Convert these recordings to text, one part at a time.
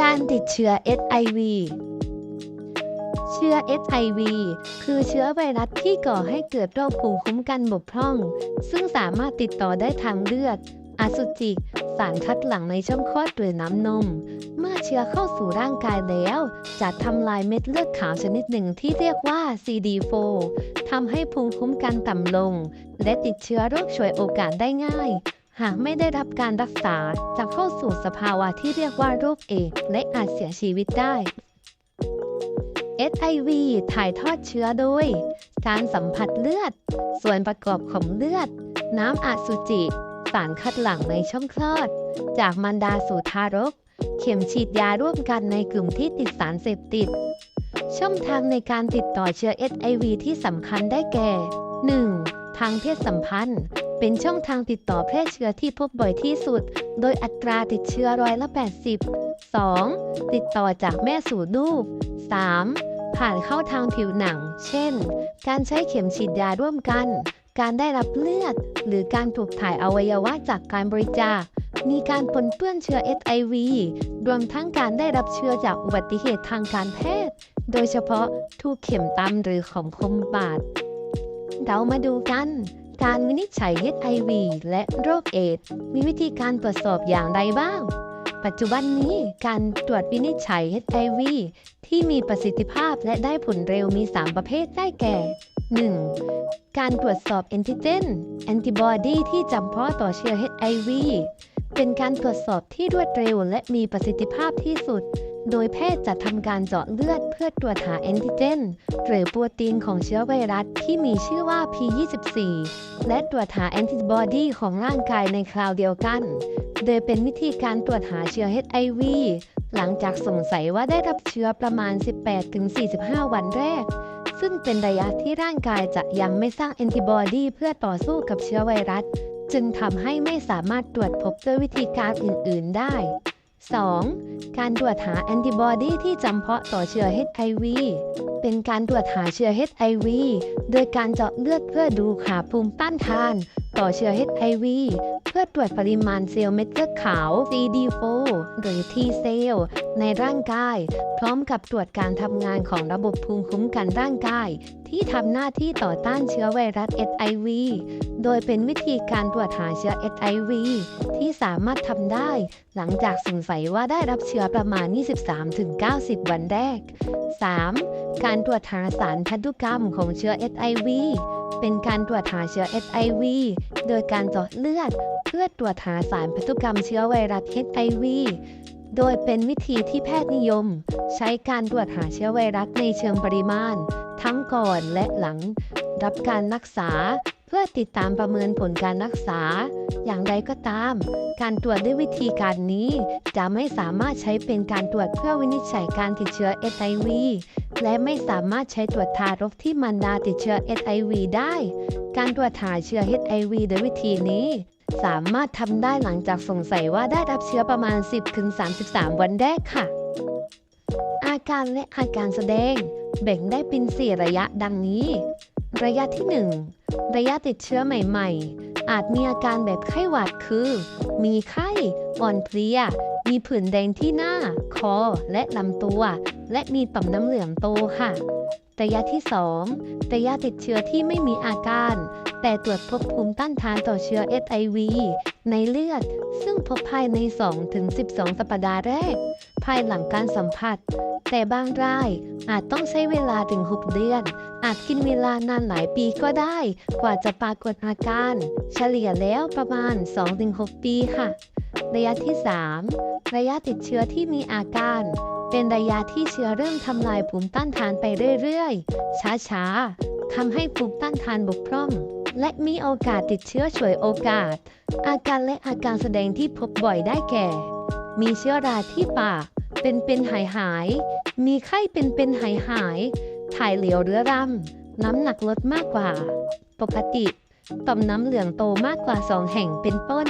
การติดเชื้อ HIV เชื้อ HIV คือเชื้อไวรัสที่ก่อให้เกิดโรคภูมิคุ้มกันบกพร่อง ซึ่งสามารถติดต่อได้ทางเลือด อสุจิ สารคัดหลั่งในช่องคลอดหรือน้ำนม เมื่อเชื้อเข้าสู่ร่างกายแล้ว จะทำลายเม็ดเลือดขาวชนิดหนึ่งที่เรียกว่า CD4 ทำให้ภูมิคุ้มกันต่ำลง และติดเชื้อโรคฉวยโอกาสได้ง่าย หากไม่ได้รับการรักษาจะเข้าสู่สภาวะที่เรียกว่าโรคเอดส์และอาจเสียชีวิตได้ HIV ถ่ายทอดเชื้อโดย การสัมผัสเลือด ส่วนประกอบของเลือด น้ำอสุจิ สารคัดหลั่งในช่องคลอด จากมารดาสู่ทารก เข็มฉีดยาร่วมกันในกลุ่มที่ติดสารเสพติด ช่องทางในการติดต่อเชื้อ HIV ที่สำคัญได้แก่ 1. ทางเพศสัมพันธ์ เป็นช่องทางติดต่อแพร่เชื้อที่พบบ่อยที่สุด โดยอัตราติดเชื้อร้อยละ 80 2. ติดต่อจากแม่สู่ลูก 3. ผ่านเข้าทางผิวหนัง เช่น การใช้เข็มฉีดยาร่วมกัน การได้รับเลือด หรือการถูกถ่ายอวัยวะจากการบริจาค มีการปนเปื้อนเชื้อ HIV รวมทั้งการได้รับเชื้อจากอุบัติเหตุทางการแพทย์ โดยเฉพาะถูกเข็มตำหรือของคมบาด เรามาดูกัน การวินิจฉัย HIV และโรคเอดส์มีวิธีการตรวจสอบอย่างไรบ้าง ปัจจุบันนี้การตรวจวินิจฉัย HIV ที่มีประสิทธิภาพและได้ผลเร็วมี 3 ประเภทได้แก่ 1. การตรวจสอบแอนติเจนแอนติบอดีที่จำเพาะต่อเชื้อ HIV เป็นการตรวจสอบที่รวดเร็วและมีประสิทธิภาพที่สุด โดยแพทย์จะทำการเจาะเลือดเพื่อตรวจหาแอนติเจน หรือโปรตีนของเชื้อไวรัสที่มีชื่อว่า P24 และตรวจหาแอนติบอดีของร่างกายในคราวเดียวกัน โดยเป็นวิธีการตรวจหาเชื้อ HIV หลังจากสงสัยว่าได้รับเชื้อประมาณ 18-45 วันแรก ซึ่งเป็นระยะที่ร่างกายจะยังไม่สร้างแอนติบอดีเพื่อต่อสู้กับเชื้อไวรัส จึงทำให้ไม่สามารถตรวจพบด้วยวิธีการอื่น ๆ ได้ 2. การตรวจหาแอนติบอดีที่จำเพาะต่อเชื้อ HIV เป็นการตรวจหาเชื้อ HIV โดยการเจาะเลือดเพื่อดูหาภูมิต้านทาน ต่อเชื้อ HIV เพื่อตรวจปริมาณเซลล์เม็ดเลือดขาว CD4 หรือ T เซลล์ในร่างกาย พร้อมกับตรวจการทำงานของระบบภูมิคุ้มกันร่างกาย ที่ทำหน้าที่ต่อต้านเชื้อไวรัส HIV โดยเป็นวิธีการตรวจหาเชื้อ HIV ที่สามารถทำได้ หลังจากสงสัยว่าได้รับเชื้อประมาณ 23-90 วันแรก 3. การตรวจหาสารพันธุกรรมของเชื้อ HIV เป็นการตรวจหาเชื้อ HIV โดยการเจาะเลือด เพื่อตรวจหาสารพันธุกรรมเชื้อไวรัส HIV โดยเป็นวิธีที่แพทย์นิยม ใช้การตรวจหาเชื้อไวรัสในเชิงปริมาณ ทั้งก่อนและหลัง รับการรักษา เพื่อติดตามประเมินผลการรักษา อย่างไรก็ตาม การตรวจด้วยวิธีการนี้ จะไม่สามารถใช้เป็นการตรวจเพื่อวินิจฉัยการติดเชื้อ HIV และไม่สามารถใช้ตรวจทารกที่มันดาติดเชื้อ HIV ไอวีได้ การตรวจหาเชื้อ HIV โดยวิธีนี้สามารถทำได้หลังจากสงสัยว่าได้รับเชื้อประมาณ 10-33 วันแรกค่ะ อาการและอาการแสดง แบ่งได้เป็น 4 ระยะดังนี้ ระยะที่ 1 ระยะติดเชื้อใหม่ๆ อาจมีอาการแบบไข้หวัดคือ มีไข้ อ่อนเพลีย มีผื่นแดงที่หน้า คอ และลำตัว และมีต่อมน้ำเหลืองโตค่ะ ระยะที่ 2 ระยะติดเชื้อที่ไม่มีอาการ แต่ตรวจพบภูมิต้านทานต่อเชื้อ HIV ในเลือด ซึ่งพบภายใน 2-12 สัปดาห์แรก ภายหลังการสัมผัส แต่บางรายอาจต้องใช้เวลาถึง 6 เดือน อาจกินเวลานานหลายปีก็ได้ กว่าจะปรากฏอาการ เฉลี่ยแล้วประมาณ 2-6 ปีค่ะ ระยะที่ 3 ระยะติดเชื้อที่มีอาการ เป็นระยะที่เชื้อเริ่มทำลายภูมิต้านทานไปเรื่อยๆ ช้าๆทำให้ภูมิต้านทานบกพร่อง และมีโอกาสติดเชื้อฉวยโอกาส อาการและอาการแสดงที่พบบ่อยได้แก่ มีเชื้อราที่ปากเป็นเป็นหายหาย มีไข้เป็นเป็นหายหาย ถ่ายเหลวเรื้อรัง น้ำหนักลดมากกว่า ปกติ ต่อมน้ำเหลืองโตมากกว่า 2 แห่งเป็นต้น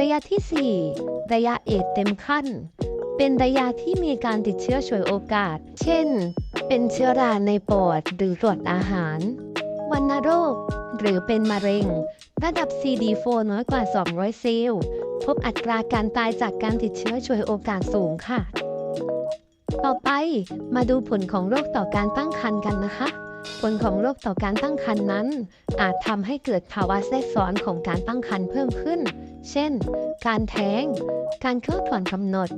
ระยะที่ 4 ระยะเอดเต็มขั้น เป็นระยะที่มีการติดเชื้อฉวยโอกาส เช่น เป็นเชื้อราในปอดหรือตรวจอาหาร วัณโรค หรือเป็นมะเร็ง ระดับ CD4 น้อยกว่า 200 เซลล์ พบอัตราการตายจากการติดเชื้อช่วยโอกาสสูงค่ะ ต่อไปมาดูผลของโรคต่อการตั้งครรภ์กันนะคะ ผลของโรคต่อการตั้งครรภ์นั้น อาจทำให้เกิดภาวะแทรกซ้อนของการตั้งครรภ์เพิ่มขึ้น เช่น การแท้ง การเข้าก่อนกำหนด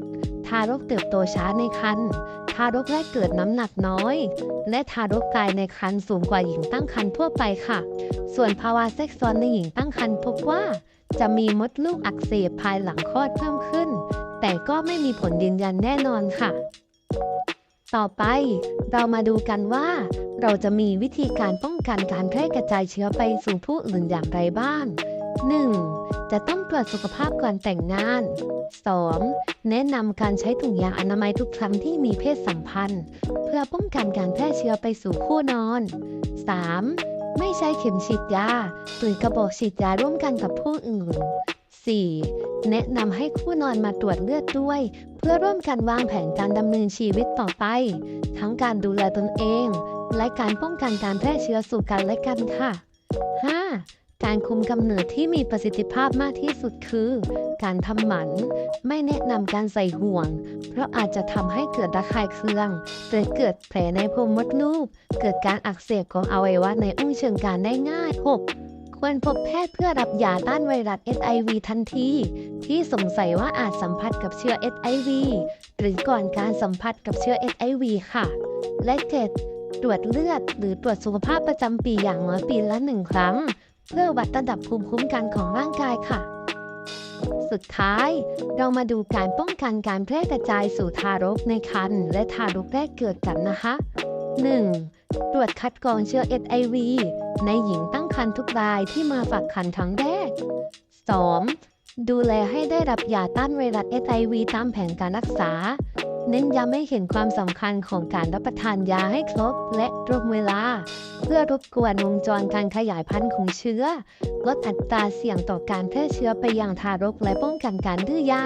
ทารกเติบโตช้าในครรภ์ ทารกแรกเกิดน้ำหนักน้อย และทารกตายในครรภ์สูงกว่าหญิงตั้งครรภ์ทั่วไปค่ะ ส่วนภาวะแทรกซ้อนในหญิงตั้งครรภ์พบว่า จะมีมดลูกอักเสบภายหลังคลอดเพิ่มขึ้น แต่ก็ไม่มีผลยืนยันแน่นอนค่ะ ต่อไปเรามาดูกันว่า เราจะมีวิธีการป้องกันการแพร่กระจายเชื้อไปสู่ผู้อื่นอย่างไรบ้าง 1. จะต้องตรวจสุขภาพก่อนแต่งงาน 2. แนะนำการใช้ถุงยางอนามัยทุกครั้งที่มีเพศสัมพันธ์ เพื่อป้องกันการแพร่เชื้อไปสู่คู่นอน 3. ไม่ใช้เข็มฉีดยาหรือกระบอกฉีดยาร่วมกันกับผู้อื่น 4. แนะนำให้คู่นอนมาตรวจเลือดด้วย เพื่อร่วมกันวางแผนการดำเนินชีวิตต่อไป ทั้งการดูแลตนเอง และการป้องกันการแพร่เชื้อสู่กันและกันค่ะ 5. การคุมกำเนิดที่มีประสิทธิภาพมากที่สุดคือ การทำหมัน ไม่แนะนำการใส่ห่วง เพราะอาจจะทำให้เกิดระคายเคืองหรือเกิดแผลในโพรงมดลูก เกิดการอักเสบของอวัยวะในอุ้งเชิงกรานได้ง่าย 6. ควรพบแพทย์เพื่อรับยาต้านไวรัส HIV ทันที ที่สงสัยว่าอาจสัมผัสกับเชื้อ HIV หรือก่อนการสัมผัสกับเชื้อ HIV ค่ะ และ 7. ตรวจเลือดหรือตรวจสุขภาพประจำปีอย่างน้อยปีละหนึ่งครั้ง เพื่อวัดระดับภูมิคุ้มกันของร่างกายค่ะ สุดท้าย เรามาดูการป้องกันการแพร่กระจายสู่ทารกในครรภ์และทารกแรกเกิดกันนะคะ 1. ตรวจคัดกรองเชื้อ HIV ในหญิงตั้ง ครรภ์ทุกรายที่มาฝากครรภ์ครั้งแรก 2. ดูแลให้ได้รับยาต้านไวรัส HIV ตามแผนการรักษา เน้นย้ำให้เห็นความสำคัญของการรับประทานยาให้ครบ และตรงเวลา เพื่อรบกวนวงจรการขยายพันธุ์ของเชื้อ ลดอัตราเสี่ยงต่อการแพร่เชื้อไปยังทารกและป้องกันการดื้อยา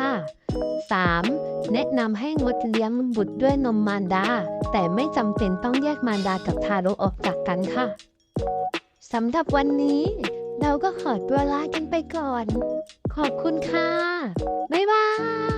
3. แนะนำให้งดเลี้ยงบุตรด้วยนมมารดา แต่ไม่จำเป็นต้องแยกมารดากับทารกออกจากกันค่ะ สำหรับวันนี้ เราก็ขอตัวลากันไปก่อน ขอบคุณค่ะ บ๊ายบาย